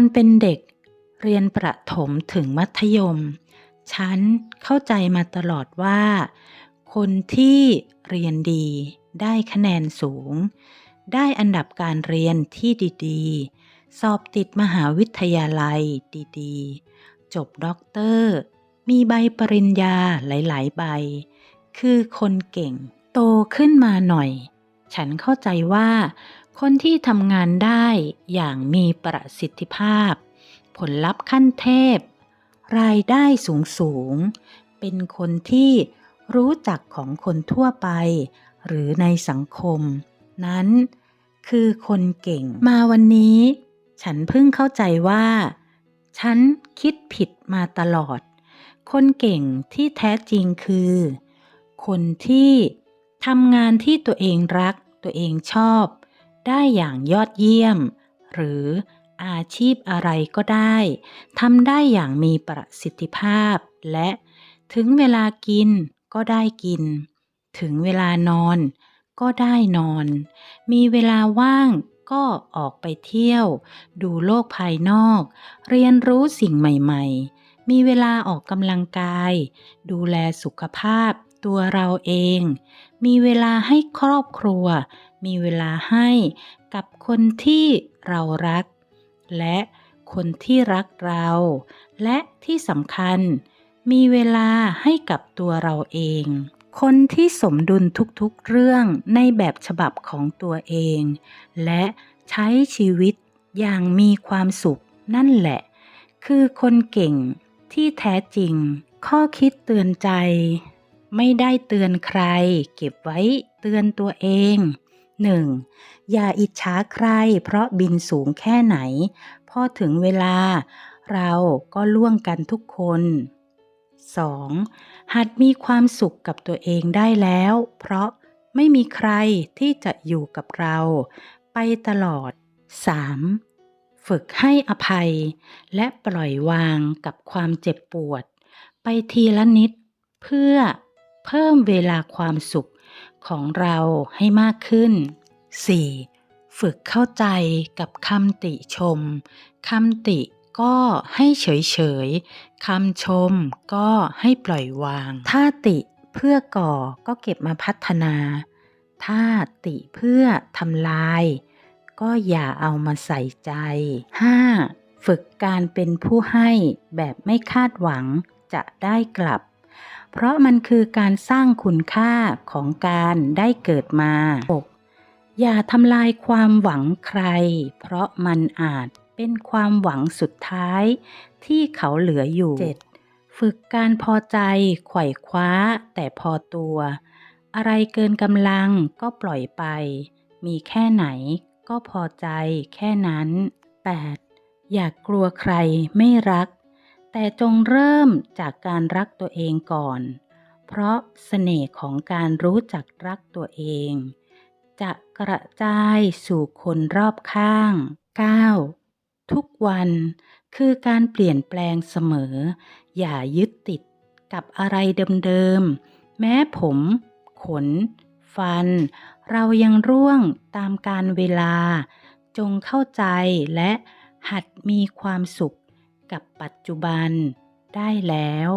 อนเป็นเด็ก เรียนประถมถึงมัธยม ฉันเข้าใจมาตลอดว่า คนที่เรียนดีได้คะแนนสูง ได้อันดับการเรียนที่ดีๆ สอบติดมหาวิทยาลัยดีๆ จบด็อกเตอร์ มีใบปริญญาหลายๆ ใบ คือคนเก่ง โตขึ้นมาหน่อย ฉันเข้าใจว่า คนที่ทำงานได้อย่างมีประสิทธิภาพ ผลลัพธ์ขั้นเทพ รายได้สูงสูง เป็นคนที่รู้จักของคนทั่วไป หรือในสังคม นั้น คือคนเก่งมาวันนี้ ฉันเพิ่งเข้าใจว่า ฉันคิดผิดมาตลอด คนเก่งที่แท้จริงคือ คนที่ทำงานที่ตัวเองรักตัวเองชอบ ได้อย่างยอดเยี่ยม หรืออาชีพอะไรก็ได้ทำได้อย่างมีประสิทธิภาพ และถึงเวลากินก็ได้กิน ถึงเวลานอน ก็ได้นอน มีเวลาว่างก็ออกไปเที่ยว ดูโลกภายนอก เรียนรู้สิ่งใหม่ ๆ มีเวลาออกกำลังกาย ดูแลสุขภาพ ตัวเราเอง มีเวลาให้ครอบครัว มีเวลาให้กับคนที่เรารัก และคนที่รักเรา และที่สำคัญ มีเวลาให้กับตัวเราเอง คนที่สมดุลทุกๆเรื่องในแบบฉบับของตัวเอง และใช้ชีวิตอย่างมีความสุขนั่นแหละ คือคนเก่งที่แท้จริง ข้อคิดเตือนใจ ไม่ได้เตือนใคร เก็บไว้เตือนตัวเอง 1. อย่าอิจฉาใคร เพราะบินสูงแค่ไหน พอถึงเวลา เราก็ล่วงกันทุกคน 2. หัดมีความสุขกับตัวเองได้แล้ว เพราะไม่มีใครที่จะอยู่กับเรา ไปตลอด 3. ฝึกให้อภัย และปล่อยวางกับความเจ็บปวด ไปทีละนิดเพื่อ เพิ่มเวลาความสุขของเราให้มากขึ้น 4. ฝึกเข้าใจกับคำติชมคำติก็ให้เฉยๆคำชมก็ให้ปล่อยวาง ถ้าติเพื่อก่อก็เก็บมาพัฒนา ถ้าติเพื่อทำลาย ก็อย่าเอามาใส่ใจ 5. ฝึกการเป็นผู้ให้แบบไม่คาดหวังจะได้กลับ เพราะมันคือการสร้างคุณค่าของการได้เกิดมา 6. อย่าทำลายความหวังใคร เพราะมันอาจเป็นความหวังสุดท้าย ที่เขาเหลืออยู่ 7. ฝึกการพอใจไขว่คว้า แต่พอตัว อะไรเกินกำลังก็ปล่อยไป มีแค่ไหนก็พอใจแค่นั้น 8. อย่ากกลัวใครไม่รัก แต่จงเริ่มจากการรักตัวเองก่อน เพราะเสน่ห์ของการรู้จักรักตัวเอง จะกระจายสู่คนรอบข้าง 9. ทุกวันคือการเปลี่ยนแปลงเสมอ อย่ายึดติดกับอะไรเดิมๆ แม้ผม ขน ฟัน เรายังร่วงตามการเวลา จงเข้าใจและหัดมีความสุข กับปัจจุบันได้แล้ว